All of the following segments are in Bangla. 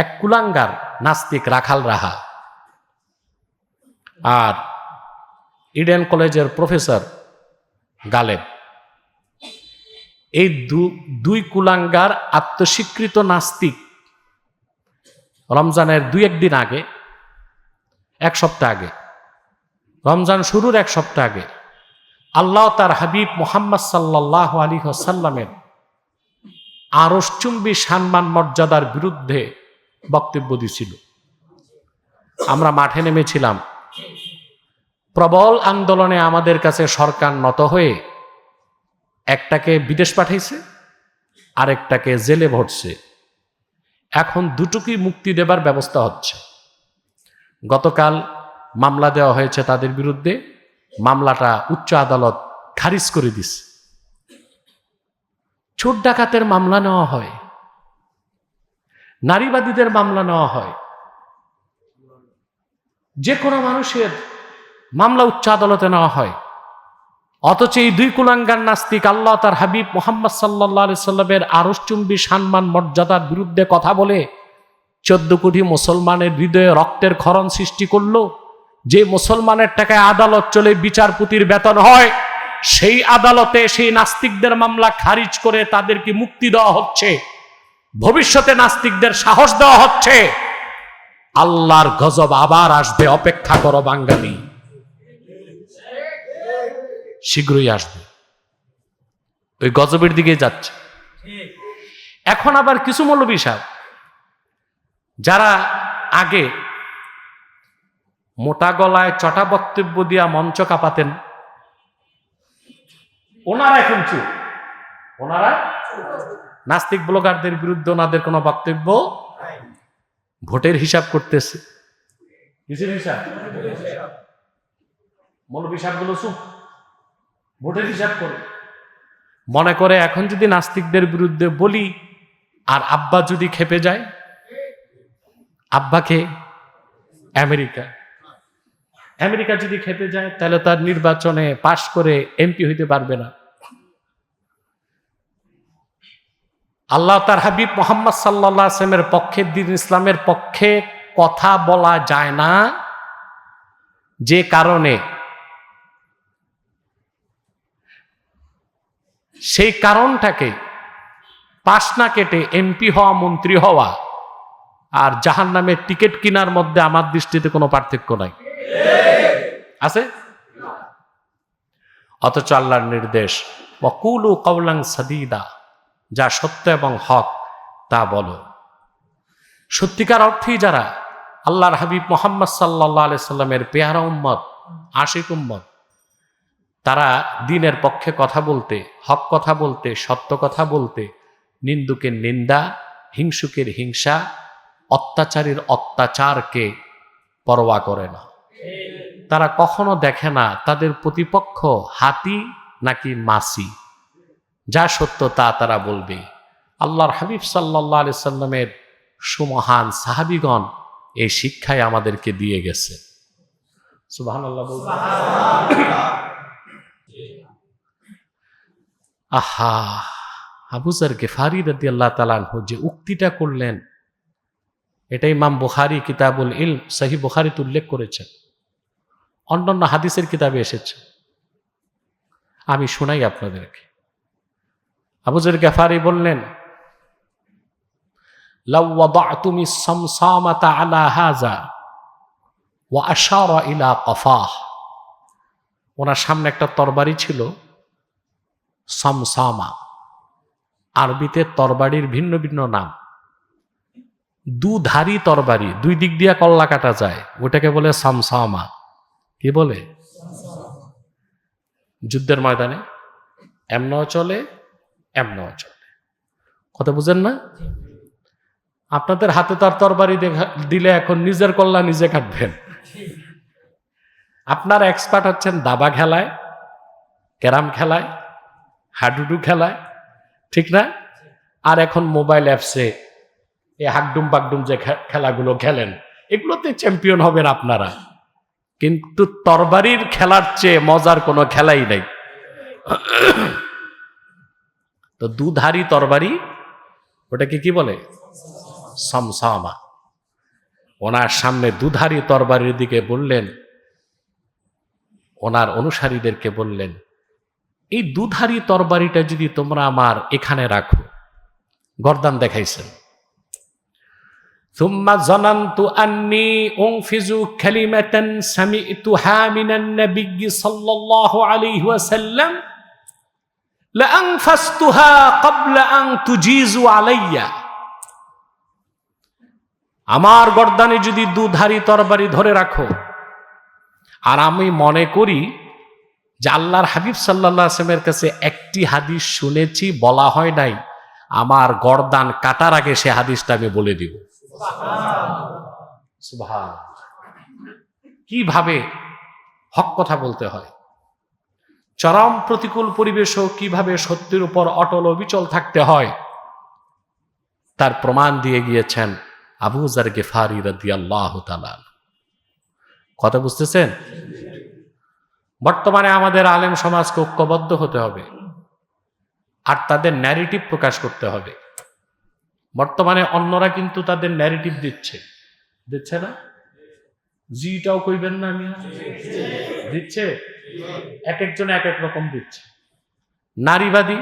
এক কুলাঙ্গার নাস্তিক রাখাল রাহা। আর ইডেন কলেজের প্রফেসর গালেব। এই দুই কুলাঙ্গার আত্মস্বীকৃত নাস্তিক রমজানের দুই একদিন আগে, এক সপ্তাহ আগে, রমজান শুরুর এক সপ্তাহ আগে আল্লাহ তার হাবিব মোহাম্মদ সাল্লাহ আলী সাল্লামের আরসচুম্বী সম্মান মর্যাদার বিরুদ্ধে বক্তব্য দিছিল। আমরা মাঠে নেমেছিলাম। প্রবল আন্দোলনে আমাদের কাছে সরকার নত হয়ে একটাকে বিদেশ পাঠাইছে, আরেকটাকে জেলে ভরছে। এখন দুটোকেই মুক্তি দেবার ব্যবস্থা হচ্ছে। গতকাল মামলা দেওয়া হয়েছে তাদের বিরুদ্ধে। মামলাটা উচ্চ আদালত খারিজ করে দিছে। ছোট ডাকাতের মামলা নেওয়া হয়। নারীবাদীদের মামলা নেওয়া হয়। যে কোনো মানুষের মামলা উচ্চ আদালতে নেওয়া হয়। অথচ এই দুই কুলাঙ্গার নাস্তিক আল্লাহ তার হাবিব মোহাম্মদ সাল্লাহ সাল্লামের আরসচুম্বী সম্মান, মর্যাদার বিরুদ্ধে কথা বলে চোদ্দ কোটি মুসলমানের হৃদয়ে রক্তের ক্ষরণ সৃষ্টি করল। যে মুসলমানের টাকায় আদালত চলে বিচারপতির বেতন হয়, সেই আদালতে সেই নাস্তিকদের মামলা খারিজ করে তাদেরকে মুক্তি দেওয়া হচ্ছে। ভবিষ্যতে নাস্তিকদের সাহস দেওয়া হচ্ছে। আল্লাহর গজব আবার আসবে, অপেক্ষা করো বাঙালি। শীঘ্রই আসবে। ওই গজবের দিকে যাচ্ছে। এখন আবার কিছু মৌলবী সাহেব, যারা আগে মোটা গলায় চটা বক্তব্য দিয়া মঞ্চ কাঁপাতেন, ওনারা এখন চুপ। ওনারা নাস্তিক ব্লগারদের বিরুদ্ধে ওনাদের কোনো বক্তব্য ভোটের হিসাব করতেছে। কিসের হিসাব? মৌলবী সাহেবগুলো চুপ, ভোটের হিসাব করে। মনে করে এখন যদি নাস্তিকদের বিরুদ্ধে বলি, আর আব্বা যদি খেপে যায় আব্বাকে আমেরিকা। আমেরিকা যদি খেপে যায়, তাহলে তার নির্বাচনে পাশ করে এমপি হইতে পারবে না। আল্লাহ তার হাবিব মোহাম্মদ সাল্লাহ আসলামের পক্ষে দিন ইসলামের পক্ষে কথা বলা যায় না। যে কারণে সেই কারণটাকে পাশ না কেটে এমপি হওয়া, মন্ত্রী হওয়া আর জাহান নামের টিকিট কেনার মধ্যে আমার দৃষ্টিতে কোনো পার্থক্য নাই। আছে? অথচ আল্লাহর নির্দেশ, ওয়াকুলু কৌলাং সাদিদা। যা সত্য এবং হক, তা বলো। সত্যিকার অর্থেই যারা আল্লাহর হাবিব মোহাম্মদ সাল্লাহ আলি সাল্লামের পেয়ারা উম্মত, আশিক উম্মত, তারা দিনের পক্ষে কথা বলতে, হক কথা বলতে, সত্য কথা বলতে নিন্দুকের নিন্দা, হিংসুকের হিংসা, অত্যাচারীর অত্যাচারকে পরোয়া করে না। তারা কখনো দেখে না তাদের প্রতিপক্ষ হাতি নাকি মাসি যা সত্য তা তারা বলবে। আল্লাহর হাবিব সাল্লাহ আলি সাল্লামের সুমহান সাহাবিগণ এই শিক্ষায় আমাদেরকে দিয়ে গেছে। সুবাহান আল্লাহ আহা আবুজার গেফারি রাদি আল্লাহ তালানহ যে উক্তিটা করলেন, এটা ইমাম বুখারি কিতাবুল ইল সাহি বুখারিতে উল্লেখ করেছেন। অন্যান্য হাদিসের কিতাবে এসেছে। আমি শোনাই আপনাদেরকে। আবুজের গেফারি বললেন তুমি আলা হাজা ও আশারা ইলা কফাহ। ওনার সামনে একটা তরবারি ছিল, সমসামা। আরবিতে তরবারির ভিন্ন ভিন্ন নাম। দুধারি তরবারি, দুই দিক দিয়া কল্লা কাটা যায় ওটাকে বলে সামসামা। কি বলে? যুদ্ধের ময়দানে। এমনও চলে এমনও চলে কথা বুঝেন না? আপনাদের হাতে তার তরবারি দিলে এখন নিজের কল্লা নিজে কাটবেন। আপনার এক্সপার্ট হচ্ছেন দাবা খেলায়, ক্যারাম খেলায়, হাডুডু খেলায়, ঠিক না? আর এখন মোবাইল অ্যাপসে এই হাকডুম বাকডুম যে খেলাগুলো খেলেন, এগুলোতে চ্যাম্পিয়ন হবেন আপনারা। কিন্তু তরবারির খেলার চেয়ে মজার কোনো খেলাই নাই। তো দুধারি তরবারি ওটাকে কি বলে সমসামা ওনার সামনে দুধারী তরবারির দিকে বললেন ওনার অনুসারীদেরকে বললেন এই দুধারী তরবারিটা যদি তোমরা আমার এখানে রাখো গরদান দেখাইছেন ثم ظننت أني أنفذ كلمة سمعتها من النبي صلى الله عليه وسلم আমার গর্দানে যদি দুধারি তরবারি ধরে রাখো, আর আমি মনে করি যে আল্লাহর হাবিব সাল্লাহ আসলামের কাছে একটি হাদিস শুনেছি, বলা হয় নাই, আমার গর্দান কাটার আগে সে হাদিসটা আমি বলে দিব। কীভাবে হক কথা বলতে হয়? চরম প্রতিকূল পরিবেশও কীভাবে সত্যের উপর অটল অবিচল থাকতে হয়, তার প্রমাণ দিয়ে গিয়েছেন আবু জার গেফারি রাদি কথা বুঝতেছেন? বর্তমানে আমাদের আলেম সমাজকে ঐক্যবদ্ধ হতে হবে আর তাদের ন্যারেটিভ প্রকাশ করতে হবে। বর্তমানে অন্যরা কিন্তু তাদের ন্যারেটিভ দিচ্ছে। দিচ্ছে না? জিটাও কইবেন না আমি দিচ্ছে? এক একজন এক এক রকম দিচ্ছে। নারীবাদী,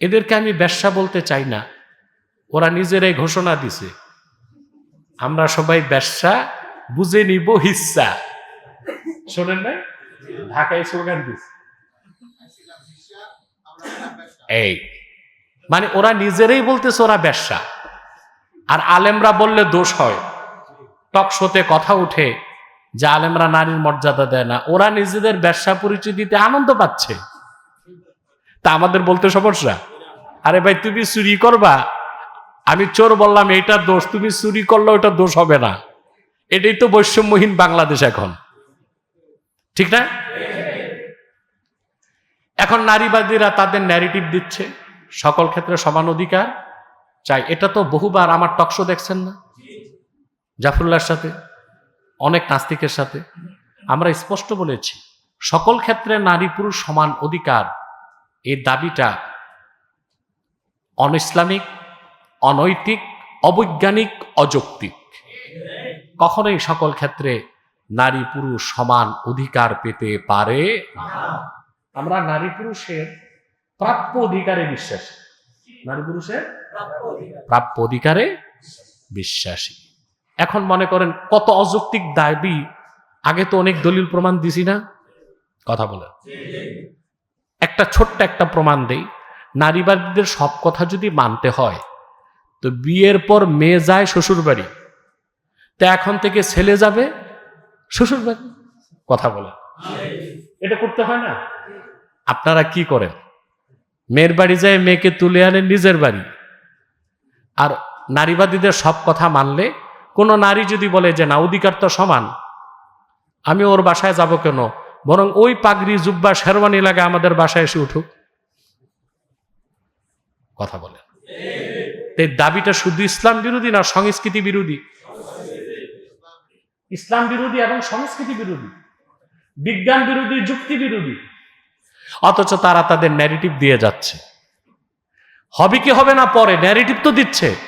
এদেরকে আমি ব্যবসা বলতে চাই না। ওরা নিজেরাই ঘোষণা দিছে। আমরা সবাই ব্যবসা বুঝে নিব হিস্সা শোনেন নাই? ঢাকায় স্লোগান দিছে। এই মানে ওরা নিজেরাই বলতেছে ওরা ব্যবসা। আর আলেমরা বললে দোষ হয়। টক শোতে কথা উঠে যে আলেমরা নারীর মর্যাদা দেয় না, ওরা নিজেদের ব্যবসা পরিচয় দিতে আনন্দ পাচ্ছে। তা আমাদের বলতে সমস্যা? আরে ভাই, তুমি চুরি করবা। আমি চোর বললাম এটা দোষ, তুমি চুরি করলে ওটা দোষ হবে না। এটাই তো বৈষম্যহীন বাংলাদেশ এখন। ঠিক না? এখন নারীবাদীরা তাদের ন্যারেটিভ দিচ্ছে, সকল ক্ষেত্রে সমান অধিকার। চাই, এটা তো বহুবার আমার টকশো দেখছেন না? জাফরুল্লাহর সাথে? অনেক নাস্তিকের সাথে। আমরা স্পষ্ট বলেছি সকল ক্ষেত্রে নারী পুরুষ সমান অধিকার। এই দাবিটা অন ইসলামিক অনৈতিক অবৈজ্ঞানিক অযৌক্তিক। কখনোই সকল ক্ষেত্রে নারী পুরুষ সমান অধিকার পেতে পারে না। আমরা নারী পুরুষের প্রাপ্য অধিকারে বিশ্বাসী। নারী পুরুষের প্রাপ্য অধিকারে বিশ্বাসী। এখন মনে করেন কত অযৌক্তিক দাবি, আগে তো অনেক দলিল প্রমাণ দিছি না? কথা বলে। একটা ছোট্ট একটা প্রমাণ দেই। নারীবাদীদের সব কথা যদি মানতে হয়, তো বিয়ের পর মেয়ে যায় শ্বশুর বাড়ি তা এখন থেকে ছেলে যাবে শ্বশুর বাড়ি কথা বলে। এটা করতে হয় না? আপনারা কি করেন? মেয়ের বাড়ি যায় মেয়েকে তুলে আনেন নিজের বাড়ি। আর নারীবাদীদের সব কথা মানলে কোনো নারী যদি বলে যে না, অধিকার তো সমান, আমি ওর বাসায় যাব কেন? বরং ওই পাগড়ি, জুব্বা, শেরওয়ানি লাগে আমাদের বাসায় এসে উঠুক। কথা বলেন। তো এই দাবিটা শুধু ইসলাম বিরোধী না, সংস্কৃতি বিরোধী? ইসলাম বিরোধী এবং সংস্কৃতি বিরোধী? বিজ্ঞান বিরোধী, যুক্তি বিরোধী? অথচ তারা তাদের ন্যারেটিভ দিয়ে যাচ্ছে। হবে কি হবে না পরে? ন্যারেটিভ তো দিচ্ছে।